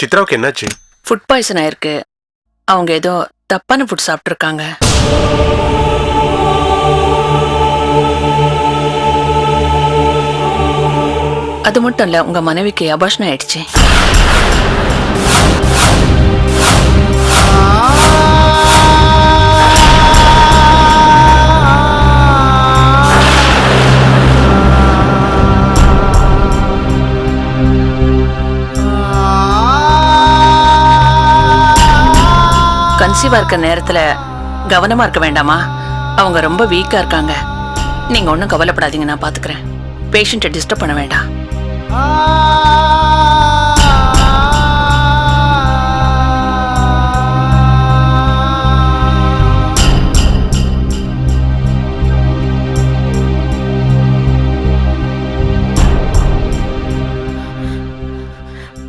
சித்ராவுக்கு என்னாச்சு? Food poison ஆயிருக்கு. அவங்க ஏதோ தப்பான ஃபுட் சாப்பிட்ருக்காங்க அது மட்டும் இல்ல உங்க மனைவிக்கு அபாஷனம் ஆயிடுச்சு. கன்சீவா இருக்க நேரத்துல கவனமா இருக்க வேண்டாமா? அவங்க ரொம்ப வீக்கா இருக்காங்க. நீங்க ஒன்றும் கவலைப்படாதீங்க நான் பாத்துக்கிறேன். பேஷண்ட்டை டிஸ்டர்ப் பண்ண வேண்டாம்.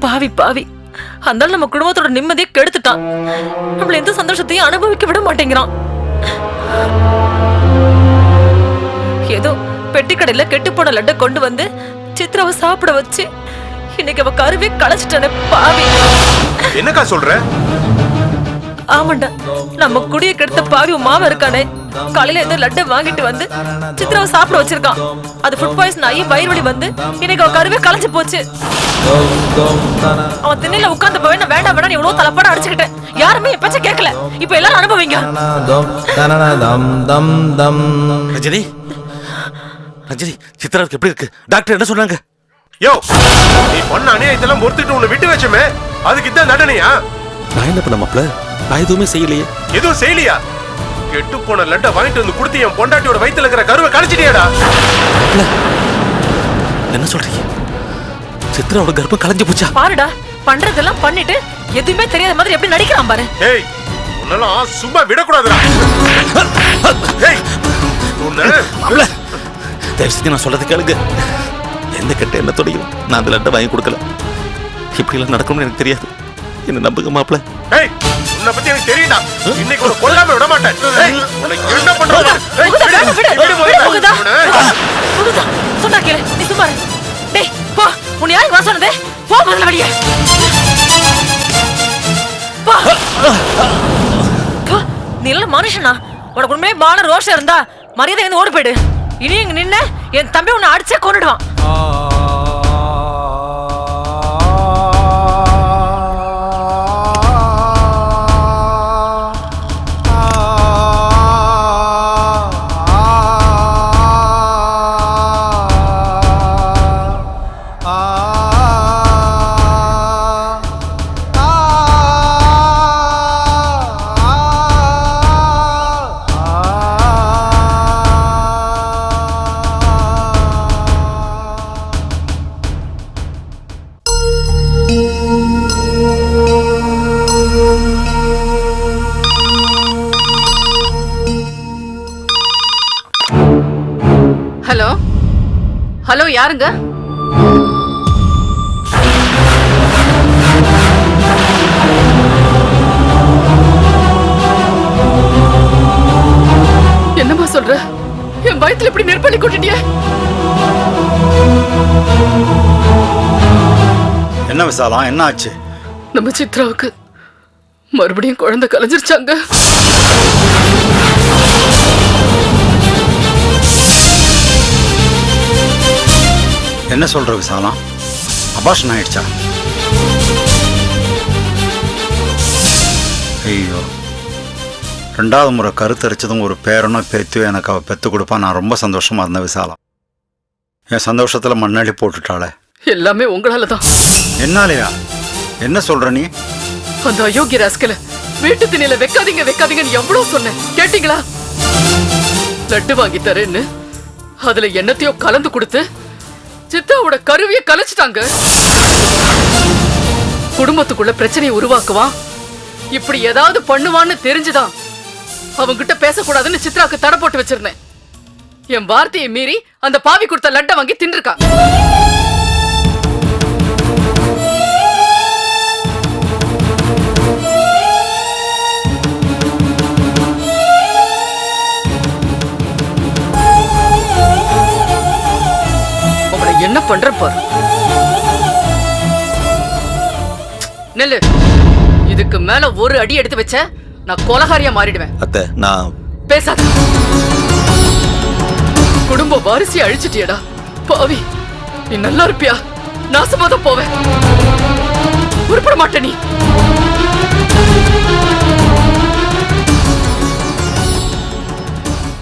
பாவி பாவி. அந்த நம்ம குடும்பத்தோட நிம்மதியை கெடுத்துட்டான் நம்மள எந்த சந்தோஷத்தையும் அனுபவிக்க விட மாட்டேங்கிறான். ஏதோ பெட்டிக்கடையில கெட்டு போன லட்டை கொண்டு வந்து சித்ராவை சாப்பிட வச்சு இன்னைக்கு அவ கருவே களைச்சிட்டானே பாவி. என்னக்கா சொல்ற? ஆமாண்டா. நம்ம குடிய கெடுத்த பாவி மாமன் இருக்கானே. காலையில ஏதோ லட்டை வாங்கிட்டு வந்து சித்ராவை சாப்பிட வச்சிருக்கான். அது ஃபுட் பாய்சன் ஆகி வயிறு வலி வந்து இன்னைக்கு அவ கருவே களைச்சு போச்சு. அவன் திண்ணையில உட்கார்ந்து போய் நான் வேண்டாம் வேண்டாம் எவ்வளவு தலைப்பாட அடிச்சுக்கிட்டேன். யாருமே என் பேச்ச கேட்கல. இப்ப எல்லாரும் அனுபவிங்க. ரஜினி ரஜினி சித்ராவுக்கு எப்படி இருக்கு? டாக்டர் என்ன சொன்னாங்க? யோ நீ பொண்ண அநியாயத்தெல்லாம் பொறுத்துட்டு உன்னை விட்டு வச்சோமே. அதுக்கு இதான் தண்டனையா? நான் என்ன பண்ண மாப்ள நான் எதுவுமே செய்யலையே. எதுவும் செய்யலையா? கெட்டு போன லட்டை வாங்கிட்டு வந்து கொடுத்து என் பொண்டாட்டியோட வயித்துல இருக்கிற கருவை கழிச்சிட்டியாடா என்ன சொல்றீங்க? சித்ராவோட கர்ப்பம் கலைஞ்சு போச்சா? பாருடா பண்றதெல்லாம் பண்ணிட்டு எதுவுமே தெரியாத மாதிரி எப்படி நடிக்கிறான் பாரு. ஏய் உன்னெல்லாம் சும்மா விடக்கூடாதுடா. ஏய் உன்னை மாப்ள தயவு செஞ்சு நான் சொல்றது கேளுங்க. எந்த கெட்ட எண்ணத்தோடையும் நான் அந்த லட்டை வாங்கி கொடுக்கல. இப்படிலாம் நடக்கும்னு எனக்கு தெரியாது. என்ன நம்புங்க மாப்ள ஏய் உன்னை பத்தி எனக்கு தெரியும்டா. இன்னைக்கு உன்னை கொல்லாம விட மாட்டேன். என்ன சொன்னா கேளு. நீ சும்மா. டேய் போ. உன்னை யாரு வர சொன்னதே? போ முதல்ல போ, நீ மனுஷனா. உனக்கு உண்மையே மான ரோஷம் இருந்தா மரியாதை வந்து ஓடி போயிடு. இனி இங்க நின்னு என் தம்பி உன்னை அடிச்சே கொண்டுடுவான் யாருங்க என்னம்மா சொல்ற? என் வயித்துல இப்படி நெருப்பள்ளி கொட்டிட்டியே? என்ன விசாலம் என்ன ஆச்சு? நம்ம சித்ராவுக்கு மறுபடியும் குழந்தை கலைஞ்சிருச்சாங்க. என்ன சொல்ற விசாலம் அபாஷன் ஆயிடுச்சா? ஐயோ. ரெண்டாவது முறை கருத்தரிச்சதும் ஒரு பேரனோ பேத்தியோ எனக்கு அவ பெத்து கொடுப்பா. நான் ரொம்ப சந்தோஷமா இருந்தேன் விசாலம் என் சந்தோஷத்துல மண்ணாடி போட்டுட்டாளே. எல்லாமே உங்களால தான். என்னாலயா என்ன சொல்ற நீ? அந்த அயோக்கிய ராஸ்கல வீட்டு திணையில வைக்காதீங்க வைக்காதீங்கன்னு எவ்வளவு சொன்னேன். கேட்டீங்களா? லட்டு வாங்கி தரேன்னு அதுல என்னத்தையோ கலந்து கொடுத்து சித்தாவோட கருவிய கலைச்சிட்டாங்க. குடும்பத்துக்குள்ள பிரச்சனையை உருவாக்குவான். இப்படி ஏதாவது பண்ணுவான்னு தெரிஞ்சுதான். அவங்கிட்ட பேசக்கூடாதுன்னு சித்ராக்கு தடை போட்டு வச்சிருந்தேன். என் வார்த்தையை மீறி அந்த பாவி கொடுத்த லட்டை வாங்கி தின்றுக்கா அவளை என்ன பண்ற பாரு? நெல்லு. இதுக்கு மேல ஒரு அடி எடுத்து வச்ச நான் கொலகாரியா மாறிடுவேன். அத்தை நான் பேசாத. குடும்ப வாரிசை அழிச்சிட்டியடா. பாவி நீ நல்லா இருப்பியா? நாசமா தான் போவ உருப்பட மாட்ட நீ.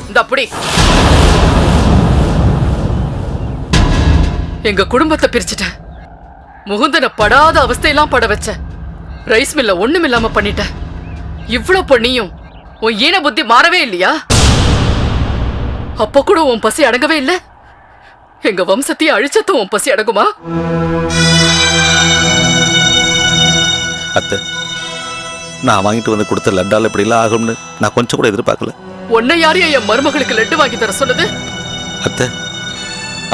இந்த அப்படி எங்க குடும்பத்தை பிரிச்சுட்ட முகுந்தனை படாத அவஸ்தையெல்லாம் பட வச்ச ரைஸ் மில்ல ஒண்ணும் இல்லாம பண்ணிட்ட இவ்ளோ பண்ணியும் உன் ஈன புத்தி மாறவே இல்லையா? அப்ப கூட உன் பசி அடங்கவே இல்ல? எங்க வம்சத்தையே அழிச்சதும் உன் பசி அடங்குமா? அத்தை நான் வாங்கிட்டு வந்து கொடுத்த லட்டால் இப்படிலாம் ஆகும்னு நான் கொஞ்சம் கூட எதிர்பார்க்கல. உன்னை யாரையும் என் மருமகளுக்கு லட்டு வாங்கி தர சொன்னது? அத்தை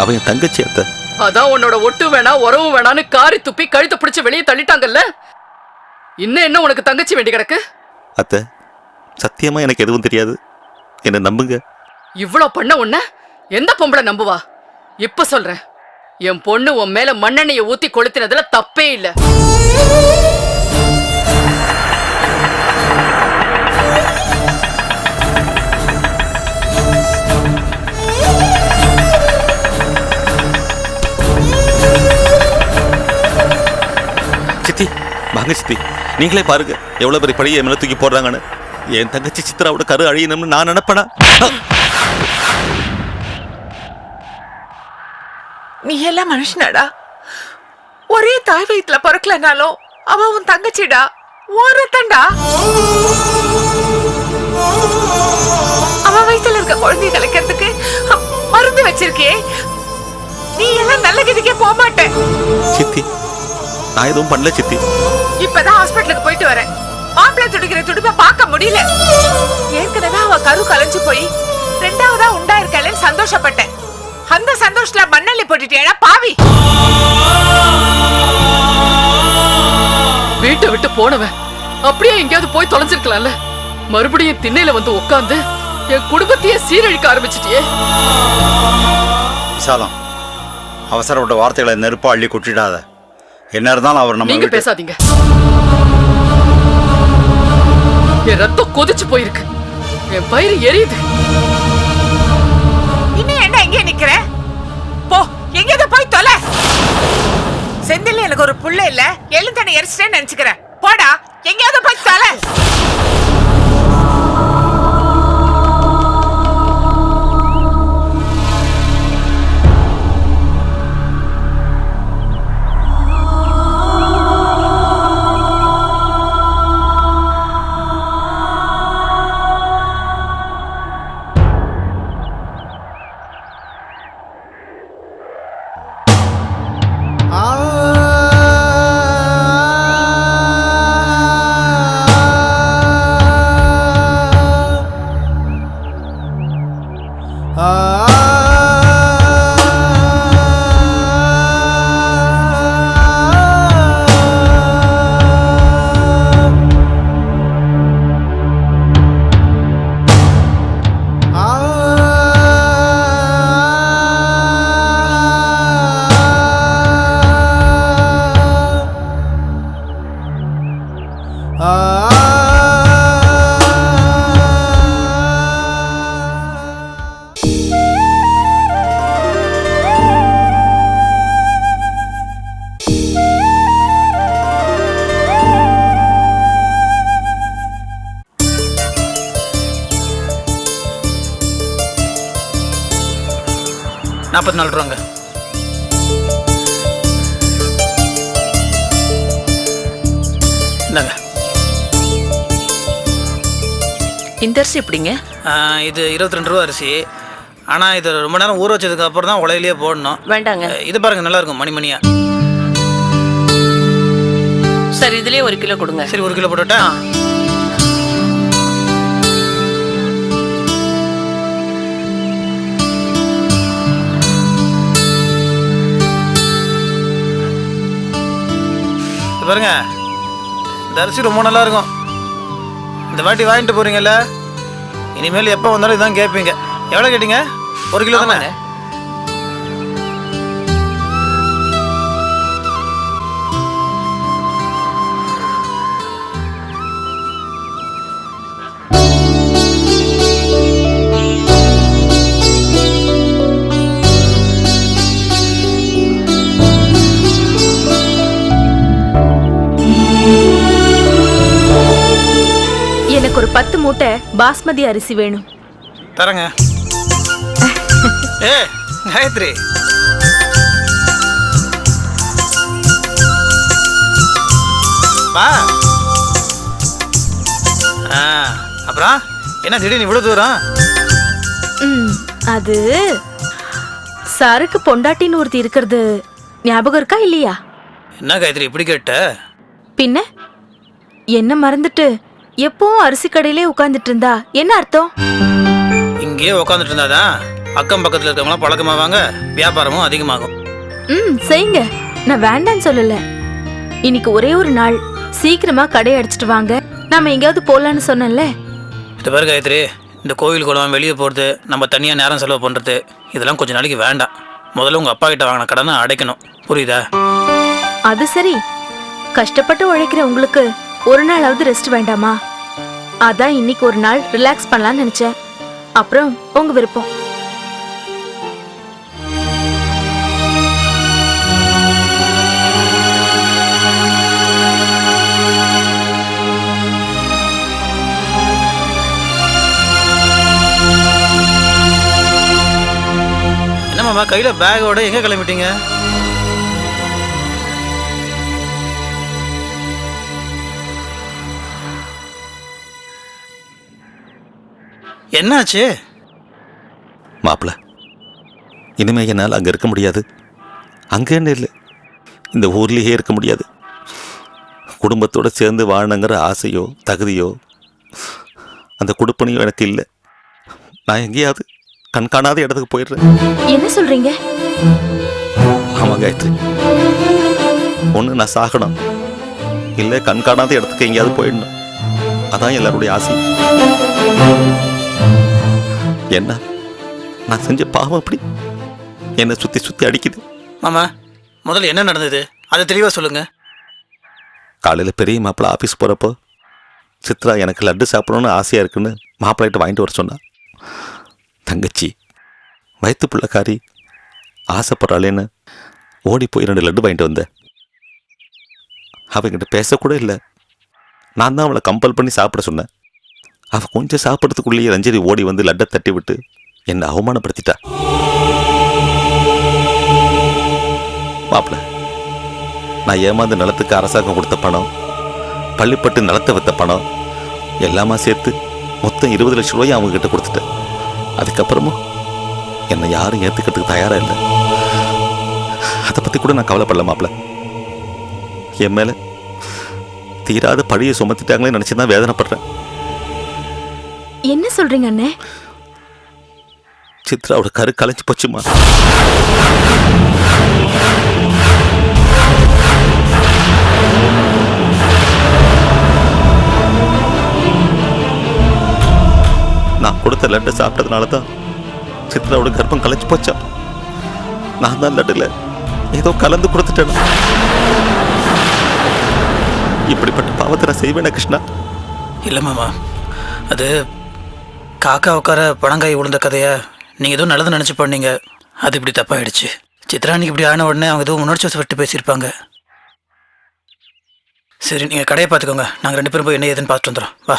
அவன் என் தங்கச்சி அத்தை. அதான் உன்னோட ஒட்டு வேணா உறவு வேணான்னு காரி துப்பி கழுத்தை பிடிச்சு வெளியே தள்ளிட்டாங்கல்ல? இன்னும் என்ன உனக்கு தங்கச்சி வேண்டி கிடக்கு? அத்தை சத்தியமா எனக்கு எதுவும் தெரியாது. என்னை நம்புங்க. இவ்ளோ பண்ண உன்ன? எந்த பொம்பளை நம்புவா? இப்ப சொல்றேன். என் பொண்ணு உன் மேல மண்ணெண்ணெயை ஊத்தி கொளுத்தினதுல தப்பே இல்ல. சித்தி வாங்க சித்தி. நீங்களே பாருங்க எவ்வளவு பெரிய என் மேல தூக்கி போடுறாங்கன்னு. என் தங்கச்சி சித்ராவோட கரு அழியணும்னு நான் நினைப்பேனா? நீ எல்லாம் மனுஷனாடா? ஒரே தாய் வயிற்றுல பிறக்கலனாலும் அவ உன் தங்கச்சிடா? ஓரத்தண்டா அவ வயித்துல இருக்க குழந்தைய கலைக்கிறதுக்கு மருந்து வச்சிருக்கே நீ எல்லாம் நல்ல கதிக்கே போக மாட்ட சித்தி நான் எதுவும் பண்ணல சித்தி. இப்பதான் ஹாஸ்பிட்டலுக்கு போயிட்டு வரேன். மாப்பிள்ளை துடிக்கிற துடிப்பை பார்க்க முடியல. ஏற்கனவே அவ கரு கலைஞ்சு போய் ரெண்டாவதா உண்டாயிருக்கலன்னு சந்தோஷப்பட்டேன். அந்த சந்தோஷத்துல மண்ணள்ளி போட்டுட்டேடா பாவி. வீட்டை விட்டு போனவன் அப்படியே எங்கேயாவது போய் தொலைஞ்சிருக்கலாம்ல. மறுபடியும் திண்ணையில வந்து உட்கார்ந்து என் குடும்பத்தையே சீரழிக்க ஆரம்பிச்சிட்டியே. விசாலம் அவசரப்பட்ட வார்த்தைகளை நெருப்பா அள்ளி கொட்டிடாத. என்ன இருந்தாலும் அவர் நம்ம நீங்க பேசாதீங்க. என் ரத்தம் கொதிச்சு போயிருக்கு. என் பயிர் எரியுது. இன்னும் என்ன எங்கே நிக்கிற? போ எங்கேயாவது போய் தொலை? செந்தில் எனக்கு ஒரு புள்ள இல்ல. எழுந்தனை எரிச்சிட்டேன்னு நினைச்சுக்கிறேன். போடா எங்கேயாவது போய் தொலை. நாற்பத்தி நாலு ரூபாங்க. இந்தாங்க. இந்த அரிசி எப்படிங்க? இது இருபத்தி ரெண்டு ரூபா அரிசி. ஆனால் இது ரொம்ப நேரம் ஊற வச்சதுக்கு அப்புறம் தான் உலையிலேயே போடணும். வேண்டாங்க. இது பாருங்க நல்லா இருக்கும் மணி மணியா சரி இதுலயே ஒரு கிலோ கொடுங்க. சரி ஒரு கிலோ போட்டுட்டா? இது பாருங்க. இந்த அரிசி ரொம்ப நல்லா இருக்கும் இந்த வாட்டி வாங்கிட்டு போறீங்கல்ல? இனிமேல் எப்போ வந்தாலும் இதான் கேட்பீங்க. எவ்வளோ கேட்டீங்க? ஒரு கிலோ தானே? எனக்கு ஒரு பத்து மூட்டை பாஸ்மதி அரிசி வேணும். தரேங்க. ஏ காயத்ரி. வா. ஆ அப்புறம் என்ன திடீர்னு இவ்வளோ தூரம்? ம் அது சருக்கு பொண்டாட்டின்னு ஒருத்தி இருக்கிறது ஞாபகம் இருக்கா இல்லையா? என்ன காயத்ரி இப்படி கேட்ட? பின்ன என்ன மறந்துட்டு எப்பவும் அரிசி கடையிலே உட்கார்ந்துட்டு இருந்தா என்ன அர்த்தம்? இங்கேயே உட்காந்துட்டு இருந்தாதான் அக்கம் பக்கத்தில் இருக்கவங்களாம் பழக்கமாவாங்க வியாபாரமும் அதிகமாகும். ம் செய்யுங்க. நான் வேண்டான்னு சொல்லல. இன்னைக்கு ஒரே ஒரு நாள். சீக்கிரமா கடையை அடிச்சிட்டு வாங்க. நாம எங்கேயாவது போலான்னு சொன்னேன்ல. இது பாரு காயத்ரி இந்த கோவில் குளம் வெளியே போகிறது நம்ம தனியாக நேரம் செலவு பண்ணுறது இதெல்லாம் கொஞ்ச நாளைக்கு வேண்டாம். முதல்ல உங்கள் அப்பா கிட்ட வாங்கின கடனை அடைக்கணும். புரியுதா? அது சரி. கஷ்டப்பட்டு உழைக்கிற உங்களுக்கு ஒரு நாளாவது ரெஸ்ட் வேண்டாமா? அதான் இன்னைக்கு ஒரு நாள் ரிலாக்ஸ் பண்ணலாம்னு நினைச்சேன். அப்புறம் உங்க விருப்பம். என்னம்மாம்மா கையில் பேக்கோட எங்கே கிளம்பிட்டீங்க? என்னாச்சு? மாப்பிள்ள இனிமே என்னால் அங்கே இருக்க முடியாது. அங்கேன்னு இல்லை இந்த ஊர்லேயே இருக்க முடியாது. குடும்பத்தோடு சேர்ந்து வாழணுங்கிற ஆசையோ தகுதியோ அந்த குடுப்பனையும் எனக்கு இல்லை. நான் எங்கேயாவது கண்காணாத இடத்துக்கு போயிடுறேன். என்ன சொல்றீங்க? ஆமாம் காயத்ரி. ஒன்று நான் சாகணும். இல்லை கண்காணாத இடத்துக்கு எங்கேயாவது போயிடணும். அதான் எல்லாருடைய ஆசை. என்ன? நான் செஞ்ச பாவம் அப்படி என்னை சுற்றி சுற்றி அடிக்குது. மாமா முதல்ல என்ன நடந்தது? அதை தெளிவாக சொல்லுங்க. காலையில் பெரிய மாப்பிள்ளை ஆஃபீஸ் போகிறப்போ சித்ரா எனக்கு லட்டு சாப்பிடணும்னு ஆசையாக இருக்குன்னு மாப்பிள்ளைகிட்ட வாங்கிட்டு வர சொன்னான் தங்கச்சி வயிற்று பிள்ளைக்காரி ஆசைப்படுறாளேன்னு ஓடி போய் ரெண்டு லட்டு வாங்கிட்டு வந்தேன். அவங்கிட்ட பேசக்கூட இல்லை. நான் தான் அவளை கம்பல் பண்ணி சாப்பிட சொன்னேன். அவள் கொஞ்சம் சாப்பிட்றதுக்குள்ளேயே ரஞ்சரி ஓடி வந்து லட்டை தட்டி விட்டு என்னை அவமானப்படுத்திட்டா. மாப்பிள்ள நான் ஏமாந்த நிலத்துக்கு அரசாங்கம் கொடுத்த பணம் பள்ளிப்பட்டு நிலத்தை வைத்த பணம் எல்லாமா சேர்த்து மொத்தம் இருபது லட்சம் ரூபாயும் அவங்க கிட்ட கொடுத்துட்டேன். அதுக்கப்புறமும் என்னை யாரும் ஏற்றுக்கிறதுக்கு தயாராக இல்லை. அதை பற்றி கூட நான் கவலைப்படல மாப்பிள்ள என் மேலே தீராத பழியை சுமத்திட்டாங்களே நினச்சி தான் வேதனைப்படுறேன். என்ன சொல்றீங்க அண்ணே? சித்ராவோட கரு கலைஞ்சு போச்சுமா? நான் கொடுத்த லட்டை சாப்பிட்டதுனால தான் சித்ராவோட கர்ப்பம் கலைஞ்சு போச்சா? நான் தான் லட்டுல ஏதோ கலந்து கொடுத்துட்டேன்? இப்படிப்பட்ட பாவத்தை நான் செய்வேனா கிருஷ்ணா? இல்லை மாமா அது காக்கா உட்கார பழங்காய் உளுந்த கதையை? நீங்கள் எதுவும் நல்லது நினச்சி பண்ணீங்க. அது இப்படி தப்பாயிடுச்சு. சித்ராணிக்கு இப்படி ஆன உடனே அவங்க எதுவும் உணர்ச்சி வசப்பட்டு பேசியிருப்பாங்க. சரி நீங்கள் கடையை பார்த்துக்கோங்க. நாங்கள் ரெண்டு பேரும் போய் என்ன ஏதுன்னு பார்த்துட்டு வந்துடுறோம். வா.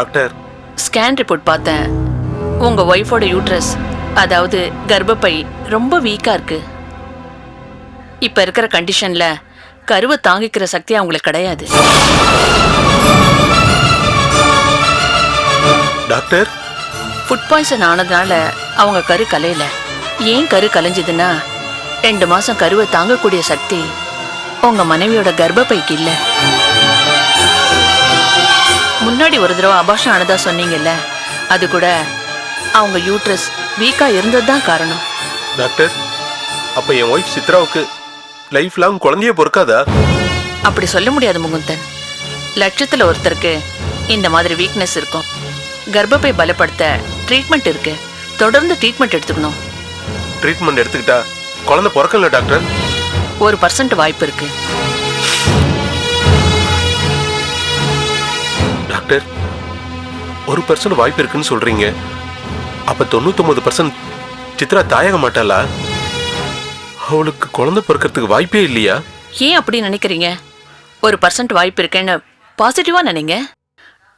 டாக்டர். ஸ்கேன் ரிப்போர்ட் பார்த்தேன். உங்க ஒய்ஃபோட யூட்ரஸ் அதாவது கர்ப்பப்பை ரொம்ப வீக்கா இருக்கு. இப்ப இருக்கிற கண்டிஷன்ல கருவை தாங்கிக்கிற சக்தி அவங்களுக்கு கிடையாது. டாக்டர்? ஃபுட் பாய்சன் ஆனதுனால அவங்க கரு கலையல. ஏன் கரு கலைஞ்சதுன்னா ரெண்டு மாசம் கருவை தாங்கக்கூடிய சக்தி உங்க மனைவியோட கர்ப்பப்பைக்கு இல்ல. முன்னாடி ஒரு தடவை அபாஷம் ஆனதா சொன்னீங்கல்ல அது கூட அவங்க யூட்ரஸ் வீக்கா இருந்தது தான் காரணம். டாக்டர் அப்ப என் ஒய்ஃப் சித்ராவுக்கு லைஃப் லாங் குழந்தைய பொறுக்காதா? அப்படி சொல்ல முடியாது முகுந்தன். லட்சத்துல ஒருத்தருக்கு இந்த மாதிரி வீக்னஸ் இருக்கும். கர்ப்பப்பை பலப்படுத்த ட்ரீட்மெண்ட் இருக்கு. தொடர்ந்து ட்ரீட்மெண்ட் எடுத்துக்கணும். ட்ரீட்மெண்ட் எடுத்துக்கிட்டா குழந்தை பிறக்கல டாக்டர். ஒரு பர்சன்ட் வாய்ப்பு இருக்கு. டாக்டர். ஒரு பர்சன்ட் வாய்ப்பு இருக்குன்னு சொல்றீங்க. அப்ப தொண்ணூத்தொன்பது பர்சன்ட் சித்ரா தாயாக மாட்டாளா? அவளுக்கு குழந்தை பிறக்கிறதுக்கு வாய்ப்பே இல்லையா? ஏன் அப்படி நினைக்கிறீங்க? ஒரு பர்சன்ட் வாய்ப்பு இருக்கேன்னு பாசிட்டிவா நினைங்க.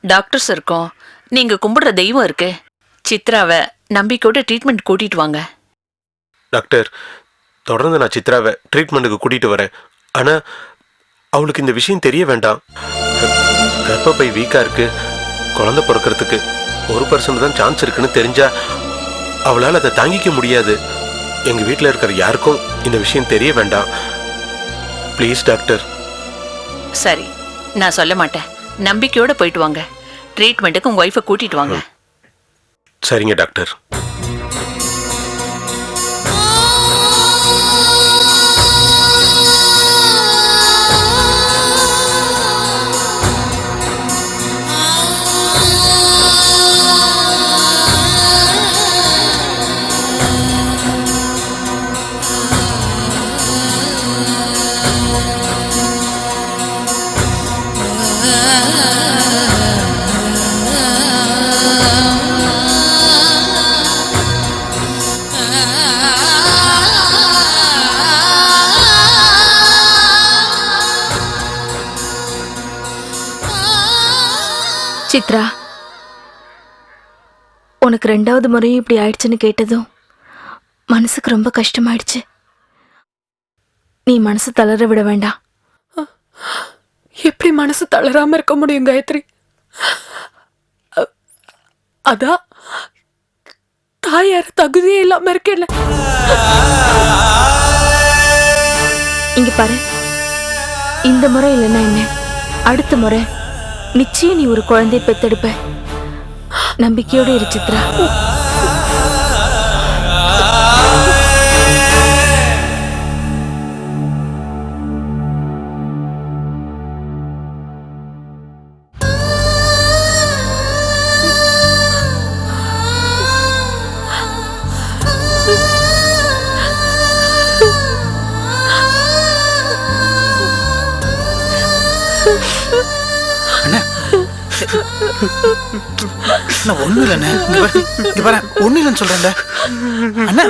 டாக்டர்ஸ் இருக்கோம். நீங்க கும்பிடுற தெய்வம் இருக்கு. சித்ராவை நம்பிக்கையோட ட்ரீட்மெண்ட் கூட்டிட்டு வாங்க. டாக்டர் தொடர்ந்து நான் சித்ராவை ட்ரீட்மெண்ட்டுக்கு கூட்டிட்டு வரேன். ஆனா அவளுக்கு இந்த விஷயம் தெரிய வேண்டாம். கர்ப்பப்பை வீக்கா இருக்கு. குழந்தை பிறக்கிறதுக்கு ஒரு பர்சன்ட் தான் சான்ஸ் இருக்குன்னு தெரிஞ்சா அவளால் அதை தாங்கிக்க முடியாது. எங்க வீட்டில் இருக்கிற யாருக்கும் இந்த விஷயம் தெரிய வேண்டாம். ப்ளீஸ் டாக்டர் சரி நான் சொல்ல மாட்டேன். நம்பிக்கையோட போயிட்டு வாங்க. ட்ரீட்மெண்ட்டுக்கு உங்க ஒய்ஃபை கூட்டிட்டு வாங்க. சரிங்க டாக்டர் சித்ரா உனக்கு ரெண்டாவது முறையும் இப்படி ஆயிடுச்சுன்னு கேட்டதும் மனசுக்கு ரொம்ப கஷ்டமாயிடுச்சு. நீ மனசு தளர விட வேண்டாம். எப்படி மனசு தளராம இருக்க முடியும் காயத்ரி? அதான் தாயார் தகுதியே இல்லாம இருக்கேன்ல இங்க பாரு. இந்த முறை இல்லைன்னா என்ன? அடுத்த முறை. நிச்சயம் நீ ஒரு குழந்தையை பெத்தெடுப்ப. நம்பிக்கையோடு இரு சித்ரா. நான் ஒண்ணு இல்லைண்ணே. இங்க பாரு இங்க பாரு. ஒன்றும் இல்லைன்னு சொல்றேன்ல. அண்ணா.